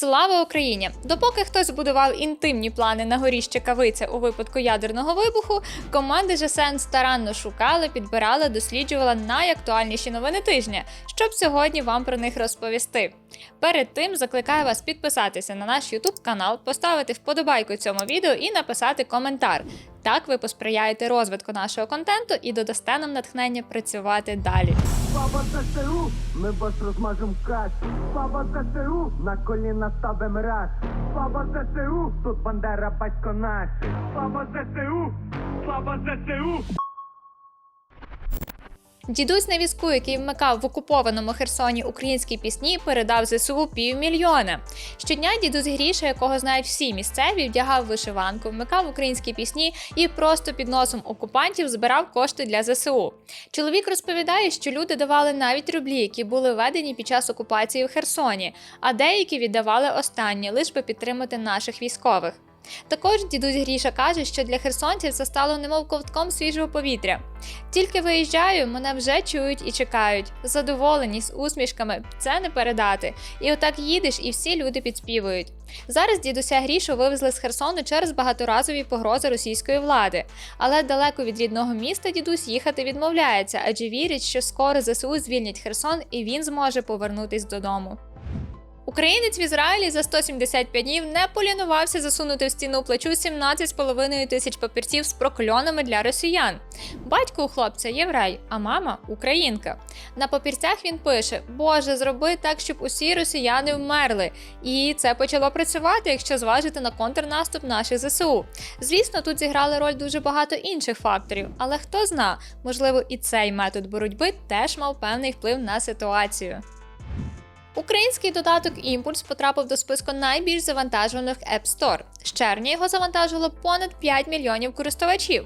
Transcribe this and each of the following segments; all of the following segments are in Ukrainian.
Слава Україні! Допоки хтось збудував інтимні плани на горіще кавиця у випадку ядерного вибуху, команди ЖСН старанно шукали, підбирали, досліджувала найактуальніші новини тижня, щоб сьогодні вам про них розповісти. Перед тим закликаю вас підписатися на наш YouTube канал, поставити вподобайку цьому відео і написати коментар. Так ви посприяєте розвитку нашого контенту і додасте нам натхнення працювати далі. Баба ЗСУ, ми вас розмажем каш. Баба ЗСУ, на коліна ставим раз. Баба ЗСУ, тут бандера батько наш. Баба ЗСУ, слава ЗСУ. Дідусь на візку, який вмикав в окупованому Херсоні українські пісні, передав ЗСУ півмільйона. Щодня дідусь Гріша, якого знають всі місцеві, вдягав вишиванку, вмикав українські пісні і просто під носом окупантів збирав кошти для ЗСУ. Чоловік розповідає, що люди давали навіть рублі, які були введені під час окупації в Херсоні, а деякі віддавали останнє, лише би підтримати наших військових. Також дідусь Гріша каже, що для херсонців це стало немов ковтком свіжого повітря. Тільки виїжджаю, мене вже чують і чекають. Задоволені з усмішками, це не передати. І отак їдеш, і всі люди підспівують. Зараз дідуся Грішу вивезли з Херсону через багаторазові погрози російської влади. Але далеко від рідного міста дідусь їхати відмовляється, адже вірить, що скоро ЗСУ звільнять Херсон і він зможе повернутись додому. Українець в Ізраїлі за 175 днів не полінувався засунути в стіну плечу 17,5 тисяч папірців з прокльонами для росіян. Батько у хлопця єврей, а мама українка. На папірцях він пише: Боже, зроби так, щоб усі росіяни вмерли. І це почало працювати, якщо зважити на контрнаступ наших ЗСУ. Звісно, тут зіграли роль дуже багато інших факторів, але хто зна, можливо, і цей метод боротьби теж мав певний вплив на ситуацію. Український додаток Імпульс потрапив до списку найбільш завантажуваних App Store. З червня його завантажило понад 5 мільйонів користувачів.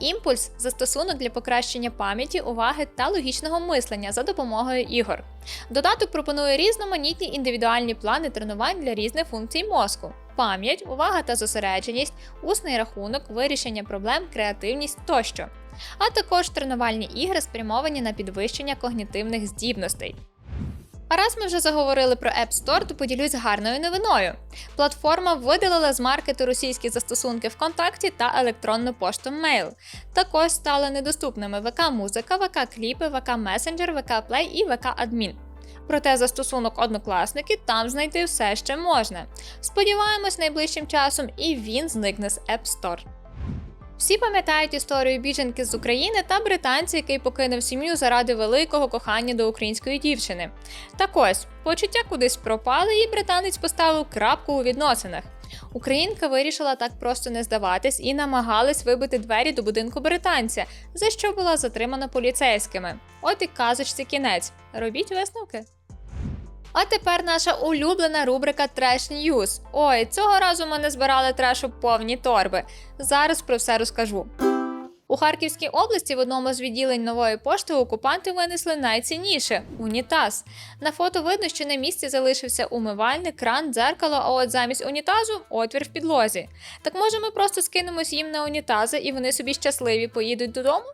Імпульс застосунок для покращення пам'яті, уваги та логічного мислення за допомогою ігор. Додаток пропонує різноманітні індивідуальні плани тренувань для різних функцій мозку: пам'ять, увага та зосередженість, усний рахунок, вирішення проблем, креативність тощо. А також тренувальні ігри спрямовані на підвищення когнітивних здібностей. А раз ми вже заговорили про App Store, то поділюсь гарною новиною. Платформа видалила з маркету російські застосунки ВКонтакті та електронну пошту Mail. Також стали недоступними ВК Музика, ВК Кліпи, ВК Месенджер, ВК Play і ВК Адмін. Проте застосунок однокласники там знайти все ще можна. Сподіваємось, найближчим часом і він зникне з App Store. Всі пам'ятають історію біженки з України та британця, який покинув сім'ю заради великого кохання до української дівчини. Так ось, почуття кудись пропали, і британець поставив крапку у відносинах. Українка вирішила так просто не здаватись і намагалась вибити двері до будинку британця, за що була затримана поліцейськими. От і казочці кінець. Робіть висновки. А тепер наша улюблена рубрика Треш Ньюз. Ой, цього разу ми не збирали трешу повні торби. Зараз про все розкажу. У Харківській області в одному з відділень нової пошти окупанти винесли найцінніше унітаз. На фото видно, що на місці залишився умивальник, кран, дзеркало, а от замість унітазу отвір в підлозі. Так може ми просто скинемось їм на унітази і вони собі щасливі поїдуть додому?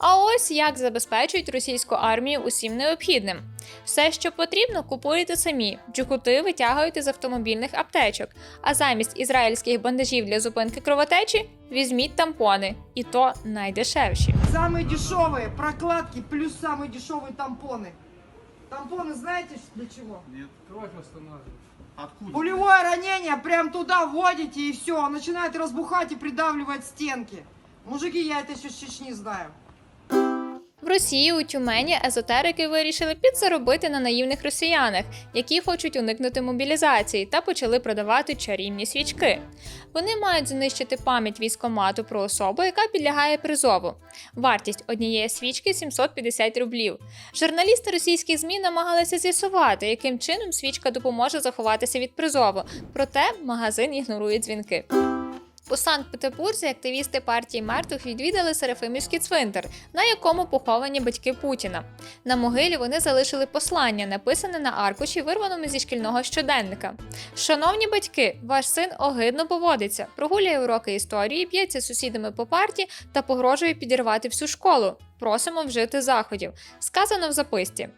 А ось як забезпечують російську армію усім необхідним. Все, що потрібно, купуєте самі. Джукути витягуєте з автомобільних аптечок. А замість ізраїльських бандажів для зупинки кровотечі візьміть тампони, і то найдешевші. Самые дешевые прокладки плюс самые дешевые тампоны. Тампоны знаете ш- для чего? Нет, кровь останавливает. Откуда? Пулевое ранение прям туда вводите и все, он начинает разбухать и придавливать стенки. Мужики, я это еще с Чечни знаю. В Росії у Тюмені езотерики вирішили підзаробити на наївних росіянах, які хочуть уникнути мобілізації, та почали продавати чарівні свічки. Вони мають знищити пам'ять військомату про особу, яка підлягає призову. Вартість однієї свічки 750 рублів. Журналісти російських ЗМІ намагалися з'ясувати, яким чином свічка допоможе заховатися від призову. Проте магазин ігнорує дзвінки. У Санкт-Петербурзі активісти партії мертвих відвідали Серафимівський цвинтар, на якому поховані батьки Путіна. На могилі вони залишили послання, написане на аркуші, вирваному зі шкільного щоденника. Шановні батьки, ваш син огидно поводиться, прогулює уроки історії, б'ється з сусідами по парті та погрожує підірвати всю школу. Просимо вжити заходів. Сказано в записці.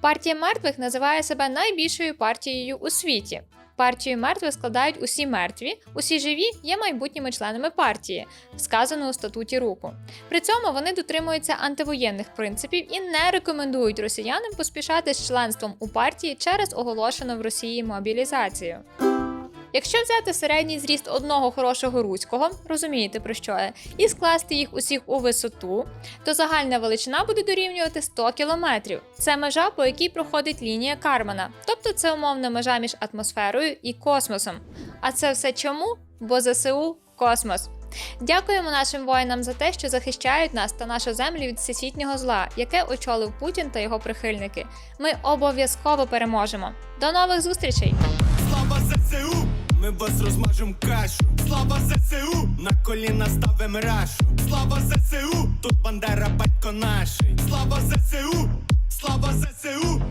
Партія мертвих називає себе найбільшою партією у світі. Партію мертвих складають усі мертві, усі живі є майбутніми членами партії, сказано у статуті руку. При цьому вони дотримуються антивоєнних принципів і не рекомендують росіянам поспішати з членством у партії через оголошену в Росії мобілізацію. Якщо взяти середній зріст одного хорошого руського, розумієте про що я, і скласти їх усіх у висоту, то загальна величина буде дорівнювати 100 кілометрів. Це межа, по якій проходить лінія Кармана, тобто це умовна межа між атмосферою і космосом. А це все чому? Бо ЗСУ космос. Дякуємо нашим воїнам за те, що захищають нас та нашу землю від всесвітнього зла, яке очолив Путін та його прихильники. Ми обов'язково переможемо. До нових зустрічей! Слава ЗСУ, ми вас розмажем кашу. Слава ЗСУ, на коліна ставим рашу. Слава ЗСУ, тут бандера батько наший. Слава ЗСУ, слава ЗСУ.